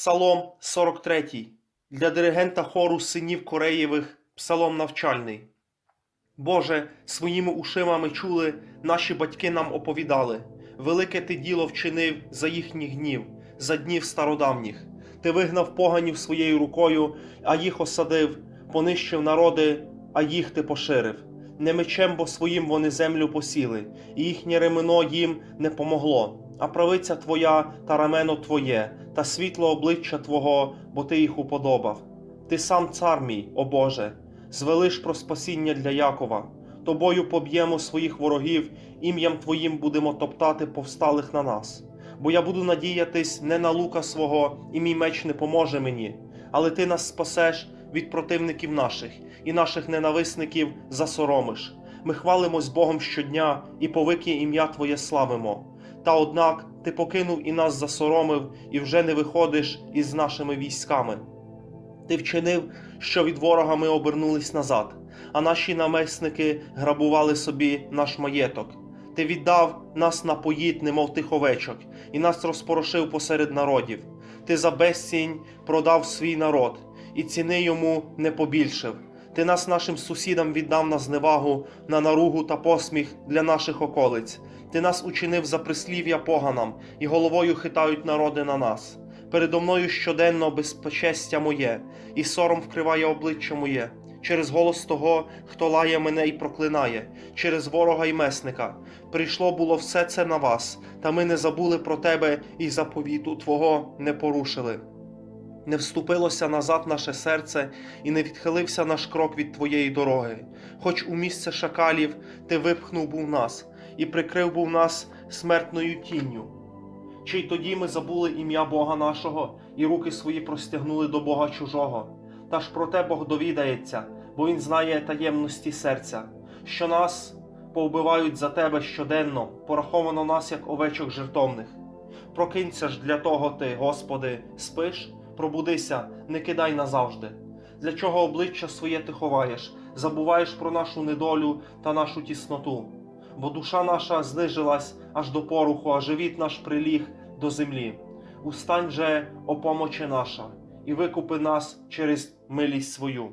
Псалом 43 для диригента хору синів Кореєвих, псалом навчальний. Боже, своїми ушима ми чули, наші батьки нам оповідали. Велике ти діло вчинив за їхній гнів, за днів стародавніх. Ти вигнав поганів своєю рукою, а їх осадив, понищив народи, а їх ти поширив. Не мечем, бо своїм вони землю посіли, і їхнє ремено їм не помогло. А правиця твоя та рамено твоє, та світло обличчя Твого, бо ти їх уподобав. Ти сам цар мій, о Боже, звелиш про спасіння для Якова. Тобою поб'ємо своїх ворогів, ім'ям Твоїм будемо топтати повсталих на нас. Бо я буду надіятись не на лука свого, і мій меч не поможе мені, але ти нас спасеш від противників наших і наших ненависників засоромиш. Ми хвалимось Богом щодня і повики ім'я Твоє славимо. Та однак ти покинув і нас засоромив, і вже не виходиш із нашими військами. Ти вчинив, що від ворога ми обернулись назад, а наші намесники грабували собі наш маєток. Ти віддав нас на немов тих овечок, і нас розпорошив посеред народів. Ти за безцінь продав свій народ, і ціни йому не побільшив. Ти нас нашим сусідам віддав на зневагу, на наругу та посміх для наших околиць. Ти нас учинив за прислів'я поганам, і головою хитають народи на нас. Передо мною щоденно безпечестя моє, і сором вкриває обличчя моє, через голос того, хто лає мене і проклинає, через ворога і месника. Прийшло було все це на вас, та ми не забули про тебе і заповіту Твого не порушили. Не вступилося назад наше серце, і не відхилився наш крок від Твоєї дороги. Хоч у місце шакалів ти випхнув був нас і прикрив був нас смертною тінню. Чи й тоді ми забули ім'я Бога нашого і руки свої простягнули до Бога чужого. Та ж проте Бог довідається, бо Він знає таємності серця, що нас повбивають за тебе щоденно, пораховано нас як овечок жертовних. Прокинься ж для того ти, Господи, спиш, пробудися, не кидай назавжди. Для чого обличчя своє ти ховаєш, забуваєш про нашу недолю та нашу тісноту. Бо душа наша знижилась аж до поруху, а живіт наш приліг до землі. Устань же, о наша, і викупи нас через милість свою.